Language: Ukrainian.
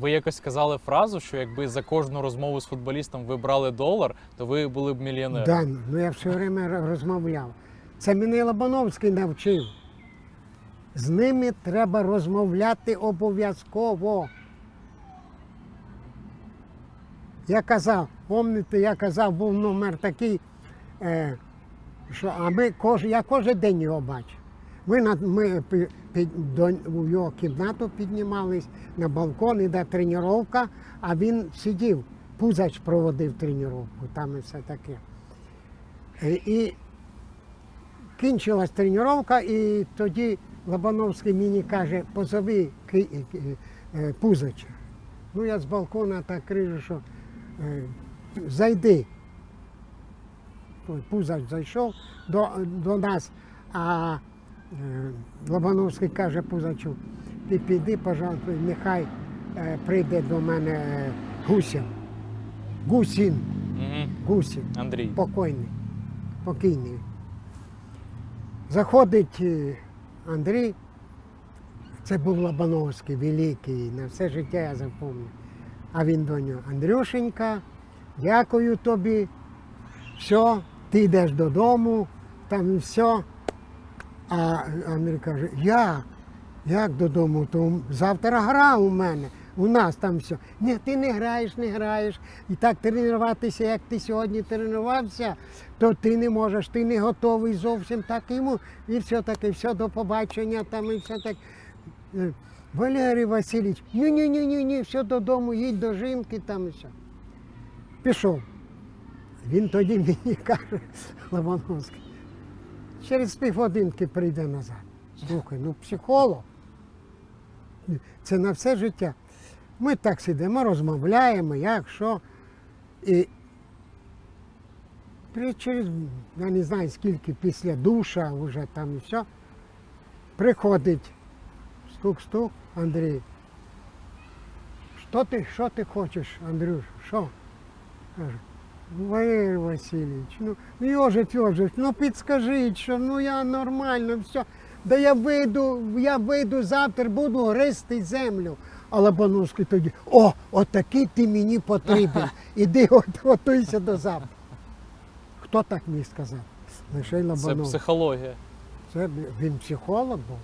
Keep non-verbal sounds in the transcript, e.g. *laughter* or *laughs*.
Ви якось сказали фразу, що якби за кожну розмову з футболістом ви брали долар, то ви були б мільйонером. Да, ну я все время розмовляв. Це мене Лобановський навчив. З ними треба розмовляти обов'язково. Я казав, пам'ятаєте, я казав, був номер такий, е, що а ми кож, я кожен день його бачу. Ми, на, ми під, до, у його кімнату піднімались на балкон, іде тренування, а він сидів, пузач проводив тренування, там і все таке. Е, І кінчилась тренування, і тоді Лобановський мені каже, позови е, е, Пузача. Ну, я з балкона так крижу, що зайди. Пузач зайшов до, до нас, а Лобановський каже Пузачу, ти піди, пожалуйста, нехай е, прийде до мене е, Гусін. Гусін. Гусін Андрій. покойний, покійний. Заходить е, Андрій, це був Лобановський, великий, на все життя я запам'ятаю. А він до нього, Андрюшенька, дякую тобі, все, ти йдеш додому, там все. А Андрій каже, як? Як додому? То завтра гра у мене. У нас там все. Ні, ти не граєш, не граєш. І так тренуватися, як ти сьогодні тренувався, то ти не можеш, ти не готовий зовсім так йому. І все таке, все до побачення там і все так. Валерій Васильович, ні, ні, ні, ні, ні, все додому, їдь до жінки там і все. Пішов. Він тоді мені каже, *laughs* Лобановський, через півгодинки прийде назад. Слухай, ну психолог. Це на все життя. Ми так сидимо, розмовляємо, як, що. І через, я не знаю скільки, після душа, вже там і все, приходить стук-стук, Андрій. Що ти, що ти хочеш, Андрюш? Що? Каже, Валерій Васильович, ну, ну Йожик, Йожик, ну підскажіть, що ну я нормально, все. Да я вийду, я вийду завтра, буду гризти землю. А Лобановський тоді, о, отакий ти мені потрібен. *laughs* Іди от, готуйся до завтра. Хто так міг сказати? Лише Це психологія. Це він психолог був.